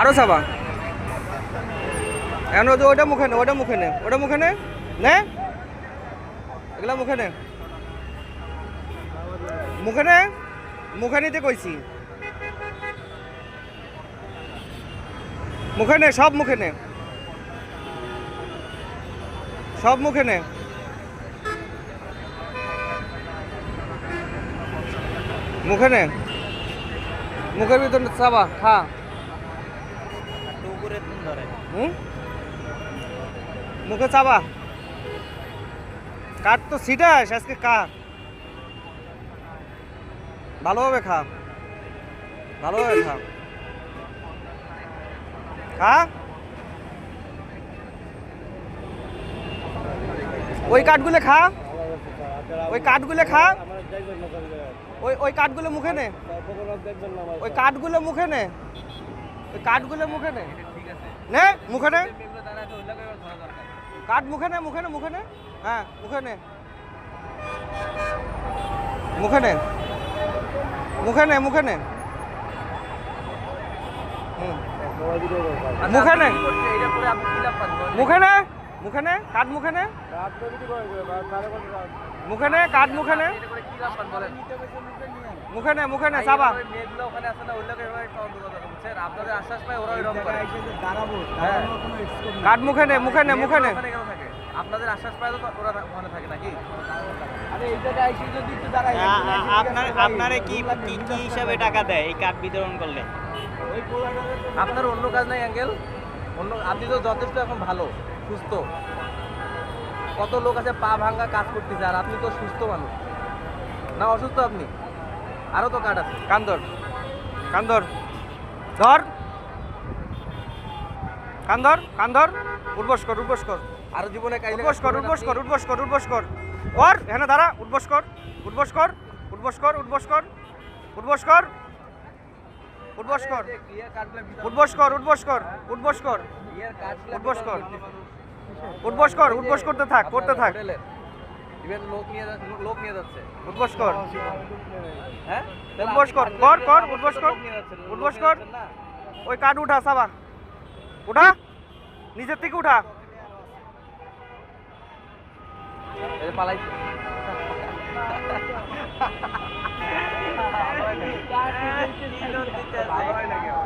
আরও চাবা এখন ওইটা মুখে নে ওইটা মুখে নে, ওটা মুখে নে নে। এগুলা মুখে নে। মুখে নে, মুখে নিতে কইছি। মুখে নে, সব মুখে নে। সব মুখে নে। মুখে নে। মুখের ভিতর চাবা খা। মুখে চাবা কাঠ তো সিটাস আজকে কা ভালোভাবে খা। ভালোভাবে খা। খা। ওই কাঠগুলো খা। ওই কাঠগুলো খা। ওই ওই কাঠগুলো মুখে নে। ওই কাঠগুলো মুখে নে। ওই কাঠগুলো মুখে নে। নে মুখে নে। কাঠ মুখে নে মুখে নে মুখে নে। হ্যাঁ মুখে নে। মুখে নে। মুখে নে মুখে নে। মুখে নে। মুখে নে। মুখেনে? কাঠ মুখেনে? মুখেনে কাঠ হ্যাঁ। মুখেনে? মুখেনে মুখেনে সাবা কাঠ মুখেনে মুখেনে মুখেনে। আপনাদের আশ্বাস পায় তো ওরা মনে থাকে নাকি? আপনারা কি কি হিসাবে টাকা দেয় এই কাঠ বিতরণ করলে? আপনার অন্য কাজ নাই অ্যাঙ্গেল? অন্য আপনি তো যথেষ্ট এখন ভালো। সুস্থ। কত লোক আছে পা ভাঙ্গা কাজ করতেছে আর আপনি তো সুস্থ মানুষ। না অসুস্থ আপনি? আরও তো কার্ড আছে। কান্দর। কান্দর। ধর। কান্দর কান্দর। উঠবস কর উঠবস কর। আরও জীবনে কাজ উঠবস কর উঠবস কর উঠবস কর উঠবস কর। কর এখানে দাঁড়া কর উঠবস কর উঠবস কর উঠবস কর উঠবস কর উঠবস কর। উঠবস্কর উঠবস করতে থাক। করতে উঠবস কর উঠবস কর কর কর উঠবস কর উঠবস কর ওই কাঠ উঠা সাবা। উঠা। নিজের থেকে উঠা। পালাইছে। दूर दिखता है।